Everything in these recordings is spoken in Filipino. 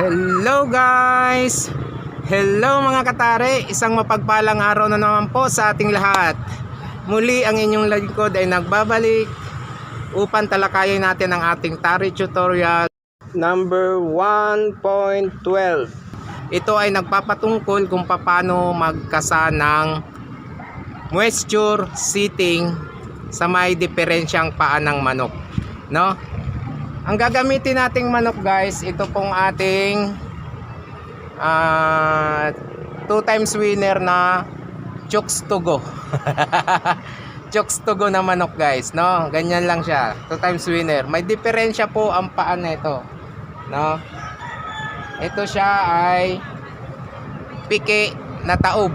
Hello guys! Hello mga katare! Isang mapagpalang araw na naman po sa ating lahat. Muli ang inyong lingkod ay nagbabalik upang talakayin natin ang ating tari tutorial number 1.12. Ito ay nagpapatungkol kung paano magkasa ng moisture seating sa may diferensyang paa ng manok. No? Ang gagamitin nating manok guys, ito pong ating ah, two times winner na chooks to go. chooks to go na manok guys, no? Ganyan lang siya. Two times winner. May diferensya po ang paa nito, no? Ito siya ay piki na taob.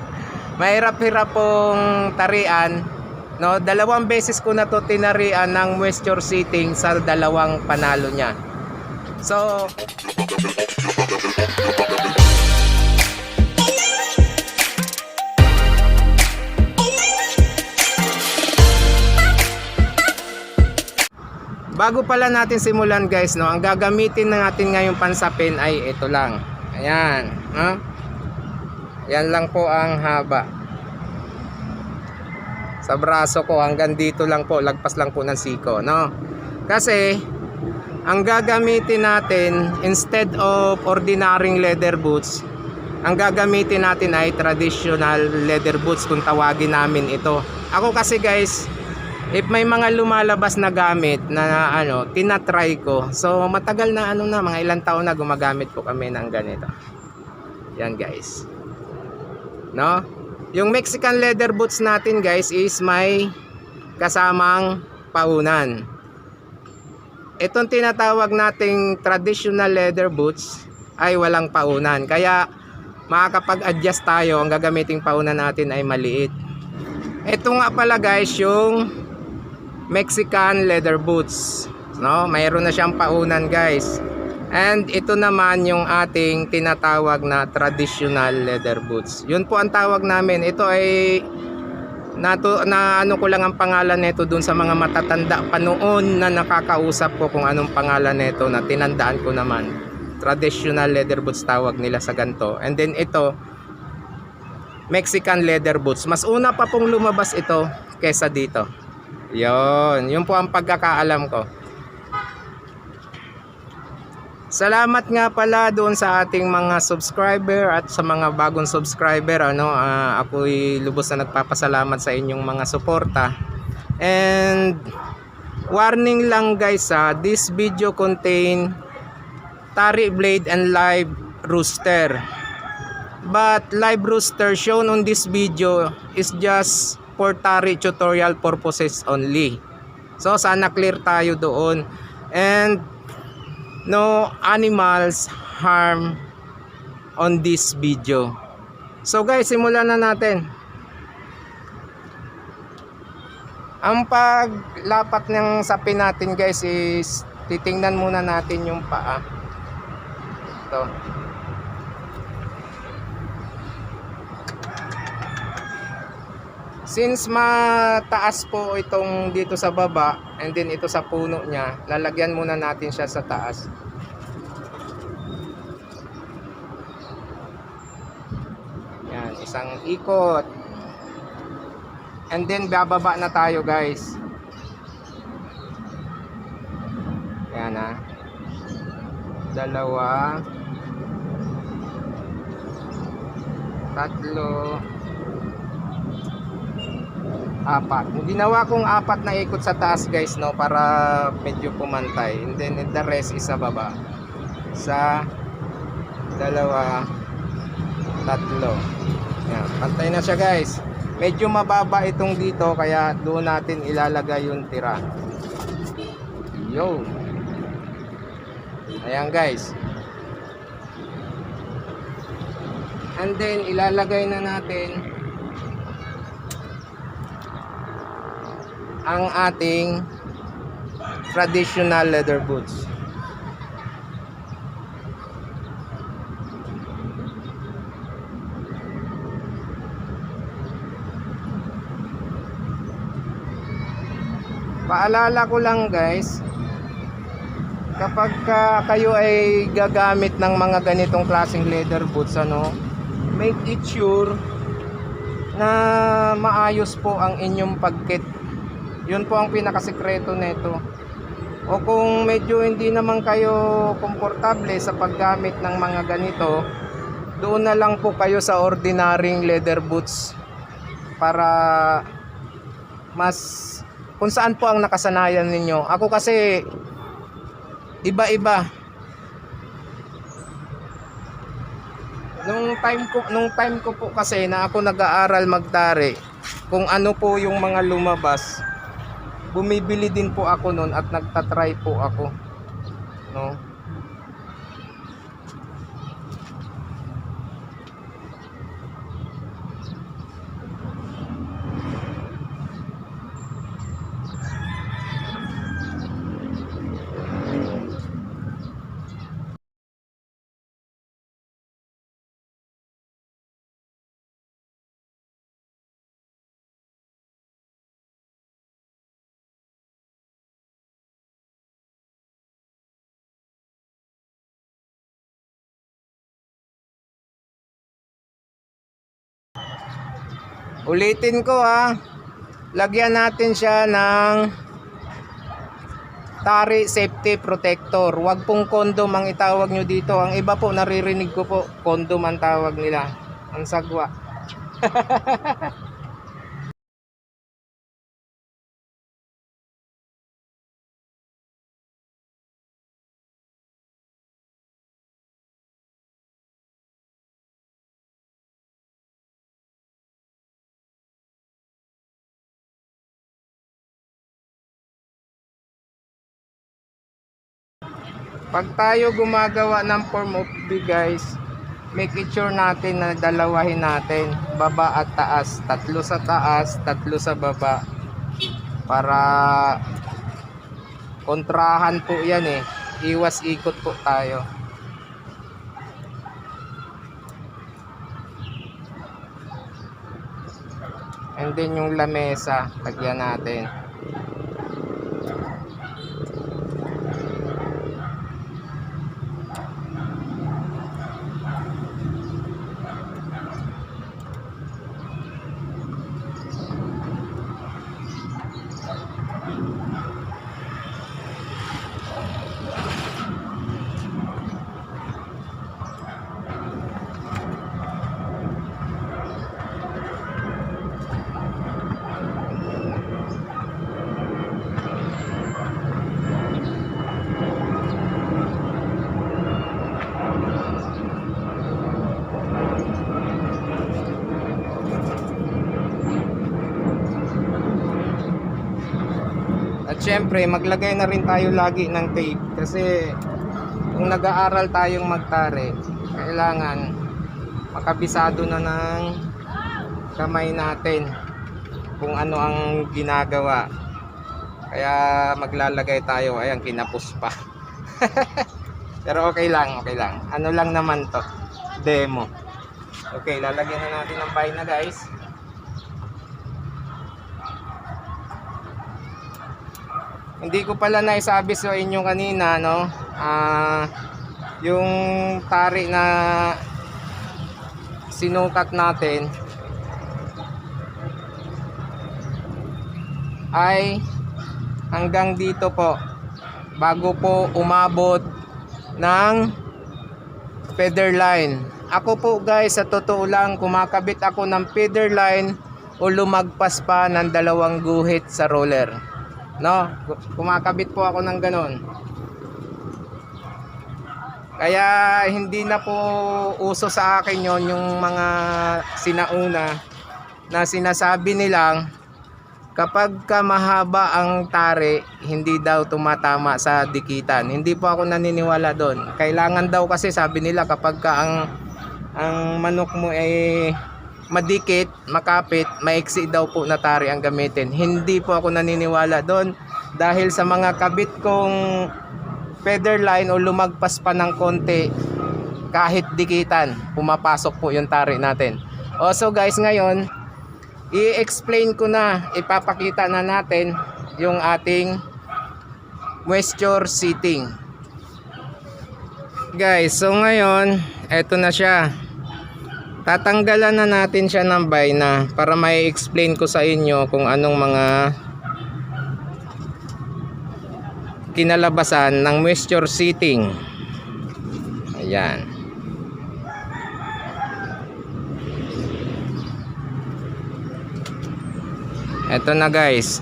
Mahirap-hirap pong tarian No, dalawang beses ko na to tinarian ng moisture seating sa dalawang panalo niya. So, Bago pala natin simulan guys, no, ang gagamitin na natin ngayong pansapin ay ito lang. Ayan, no? Yan lang po ang haba sa braso ko hanggang dito lang po lagpas lang po ng siko no? Kasi ang gagamitin natin instead of ordinary leather boots ang gagamitin natin ay traditional leather boots kung tawagin namin ito. Ako kasi guys if may mga lumalabas na gamit na ano tinatry ko so matagal na ano na mga ilang taon na gumagamit po kami ng ganito. Yan guys. No yung Mexican leather boots natin guys is may kasamang paunan. Itong tinatawag nating traditional leather boots ay walang paunan. Kaya makakapag-adjust tayo. Ang gagamiting paunan natin ay maliit. Ito nga pala guys yung Mexican leather boots. No, mayroon na siyang paunan guys. And ito naman yung ating tinatawag na traditional leather boots. Yun po ang tawag namin. Ito ay nato, na ano ko lang ang pangalan nito dun sa mga matatanda pa noon na nakakausap ko kung anong pangalan nito na tinandaan ko naman. Traditional leather boots tawag nila sa ganto. And then ito Mexican leather boots. Mas una pa pong lumabas ito kesa dito. Yon, yun po ang pagkakaalam ko. Salamat nga pala doon sa ating mga subscriber at sa mga bagong subscriber ano ah, ako'y lubos na nagpapasalamat sa inyong mga suporta. And warning lang guys ah, this video contain tari blade and live rooster. But live rooster shown on this video is just for tari tutorial purposes only. So sana clear tayo doon. And no animals harm on this video. So guys, simulan na natin. Ang paglapat ng sapin natin guys is titingnan muna natin yung paa. Ito. Since mataas po itong dito sa baba and then ito sa puno niya, lalagyan muna natin siya sa taas. Yan, isang ikot. And then bababa na tayo guys. Yan ha. Dalawa. Tatlo apat. Ginawa kong apat na ikot sa taas guys no para medyo pumantay. And then the rest is sa baba. Sa dalawa tatlo. Yan, pantay na siya guys. Medyo mababa itong dito kaya doon natin ilalagay yung tira. Yo. Ayan guys. And then ilalagay na natin ang ating traditional leather boots. Paalala ko lang guys, kapag ka kayo ay gagamit ng mga ganitong klaseng leather boots ano, make it sure na maayos po ang inyong pagkit. Yun po ang pinakasikreto nito. O kung medyo hindi naman kayo komportable sa paggamit ng mga ganito, doon na lang po kayo sa ordinaryong leather boots para mas kung saan po ang nakasanayan ninyo. Ako kasi iba-iba. Nung time ko nung time ko po kasi na ako nag-aaral magtari, kung ano po yung mga lumabas, bumibili din po ako noon at nagtatry po ako. No? Ulitin ko ha. Lagyan natin siya ng tari safety protector. Huwag pong condom ang itawag nyo dito. Ang iba po naririnig ko po condom ang tawag nila. Ang sagwa. Pag tayo gumagawa ng form of B guys, make sure natin na dalawahin natin. Baba at taas. Tatlo sa taas, tatlo sa baba. Para kontrahan po yan eh. Iwas ikot po tayo. And then yung lamesa, lagyan natin. Syempre, maglagay na rin tayo lagi ng tape kasi kung nag-aaral tayong magtari, kailangan makabisado na ng kamay natin kung ano ang ginagawa. Kaya maglalagay tayo, ayan kinapos pa. Pero okay lang, okay lang. Ano lang naman to, demo. Okay, lalagyan na natin ng na guys. Hindi ko pala naisabi sa inyo kanina, no? Ah, yung tari na sinukat natin ay hanggang dito po bago po umabot ng feather line. Ako po guys, sa totoo lang, kumakabit ako ng feather line o lumagpas pa ng dalawang guhit sa roller. No? Kumakabit po ako ng ganon. Kaya hindi na po uso sa akin yon yung mga sinauna na sinasabi nilang kapag ka mahaba ang tari, hindi daw tumatama sa dikitan. Hindi po ako naniniwala doon. Kailangan daw kasi sabi nila kapag ka ang ang manok mo ay madikit, makapit, maiksi daw po na tari ang gamitin. Hindi po ako naniniwala doon dahil sa mga kabit kong feather line o lumagpas pa ng konti kahit dikitan, pumapasok po yung tari natin. Also guys, ngayon, i-explain ko na, ipapakita na natin yung ating moisture seating. Guys, so ngayon, eto na siya. Tatanggalan na natin siya ng na para may explain ko sa inyo kung anong mga kinalabasan ng moisture seating. Ayan. Eto na guys.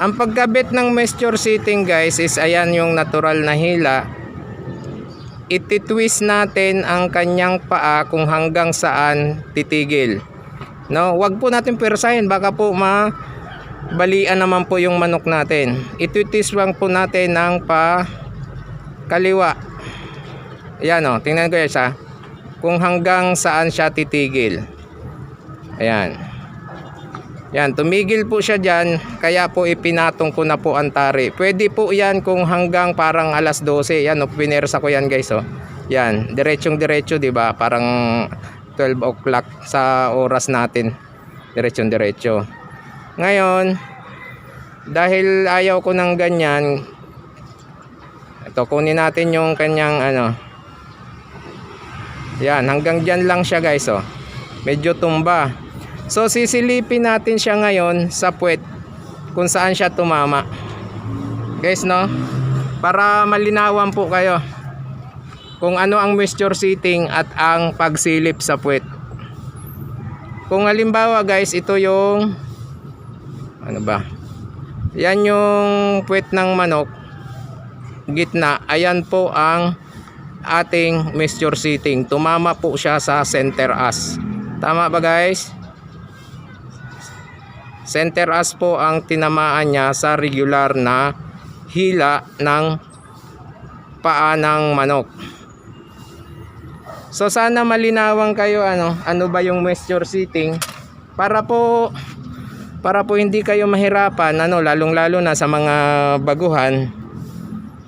Ang pagkabit ng moisture seating guys is ayan yung natural na hila. Ititwist natin ang kanyang paa kung hanggang saan titigil. No, wag po natin persahin baka po ma balian naman po yung manok natin. Ititwist lang po natin ng pa kaliwa. Ayan o, tingnan ko guys ha. Kung hanggang saan siya titigil. Ayan. Yan, tumigil po siya dyan, kaya po ipinatong ko na po ang tari. Pwede po yan kung hanggang parang alas 12. Yan, no, pinersa ko yan guys. Oh. Yan, diretsong diretso, di ba? Parang 12 o'clock sa oras natin. Diretsong diretso. Ngayon, dahil ayaw ko ng ganyan, ito, kunin natin yung kanyang ano. Yan, hanggang dyan lang siya guys. Oh. Medyo tumba. So sisilipin natin siya ngayon sa puwet kung saan siya tumama. Guys no, para malinawan po kayo kung ano ang moisture seating at ang pagsilip sa puwet. Kung halimbawa guys, ito yung ano ba? Yan yung puwet ng manok gitna. Ayan po ang ating moisture seating. Tumama po siya sa center as. Tama ba guys? Center as po ang tinamaan niya sa regular na hila ng paa ng manok. So sana malinawan kayo ano, ano ba yung moisture seating para po para po hindi kayo mahirapan ano lalong-lalo na sa mga baguhan.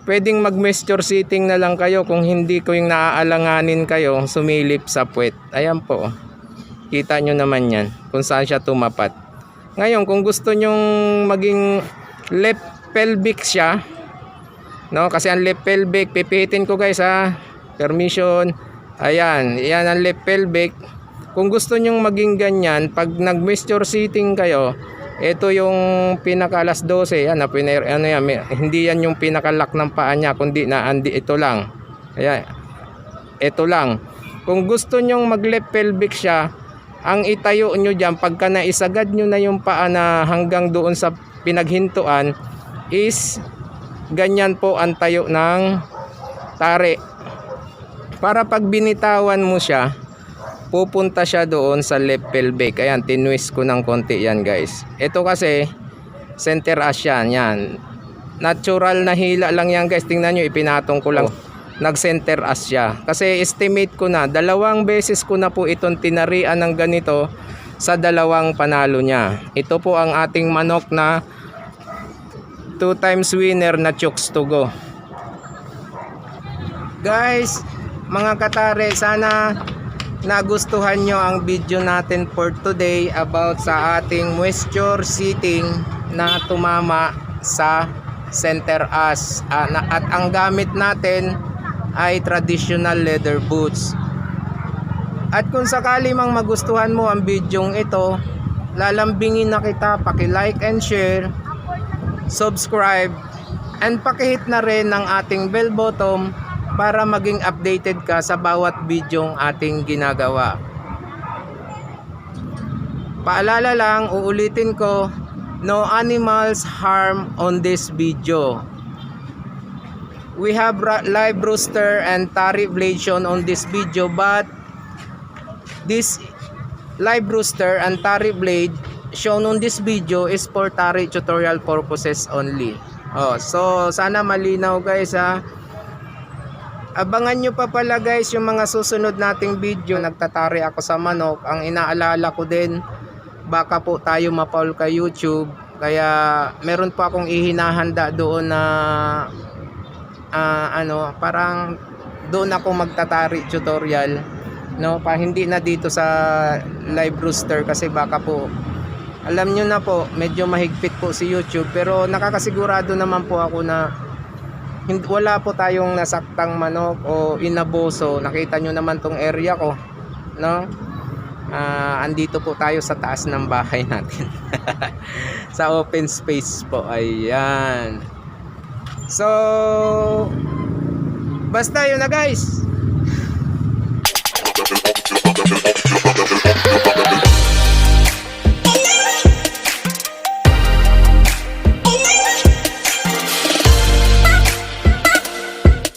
Pwedeng mag moisture seating na lang kayo kung hindi ko yung naaalanganin kayo sumilip sa puwet. Ayan po. Kita nyo naman yan kung saan siya tumapat. Ngayon, kung gusto nyong maging left pelvic siya, no? Kasi ang left pelvic, pipihitin ko guys ha. Permission. Ayan, yan ang left pelvic. Kung gusto nyong maging ganyan, pag nag-moisture seating kayo, ito yung pinaka alas 12, yan, na piner, ano yan, hindi yan yung pinaka-lock ng paa niya, kundi na andi, ito lang. Ayan, ito lang. Kung gusto nyong mag-left pelvic siya, ang itayo nyo dyan, pagka naisagad nyo na yung paa na hanggang doon sa pinaghintuan, is ganyan po ang tayo ng tari. Para pag binitawan mo siya, pupunta siya doon sa left pelvic. Ayan, tinwist ko ng konti yan guys. Ito kasi, center as yan. yan. Natural na hila lang yan guys. Tingnan nyo, ipinatong ko lang. Nag-center as siya. Kasi estimate ko na, dalawang beses ko na po itong tinarian ng ganito sa dalawang panalo niya. Ito po ang ating manok na 2 times winner na chooks to go. Guys, mga katare, sana nagustuhan nyo ang video natin for today about sa ating moisture seating na tumama sa center as Ah, na- at ang gamit natin ay traditional leather boots at kung sakali mang magustuhan mo ang bidyong ito lalambingin na kita paki like and share subscribe and pakihit na rin ng ating bell button para maging updated ka sa bawat bidyong ating ginagawa. Paalala lang, uulitin ko, no animals harm on this video. We have live rooster and tari ablation on this video but this live rooster and tari blade shown on this video is for tari tutorial purposes only. Oh, so sana malinaw guys ha. Abangan nyo pa pala guys yung mga susunod nating video. Nagtatari ako sa manok. Ang inaalala ko din, baka po tayo mapaul kay YouTube. Kaya meron pa akong ihinahanda doon na ah, ano, parang doon ako magtatari tutorial. No, pa hindi na dito sa live rooster kasi baka po alam nyo na po, medyo mahigpit po si YouTube pero nakakasigurado naman po ako na hindi, wala po tayong nasaktang manok o inaboso. Nakita nyo naman tong area ko, no? Ah, andito po tayo sa taas ng bahay natin. sa open space po. Ayan. So, basta yun na guys.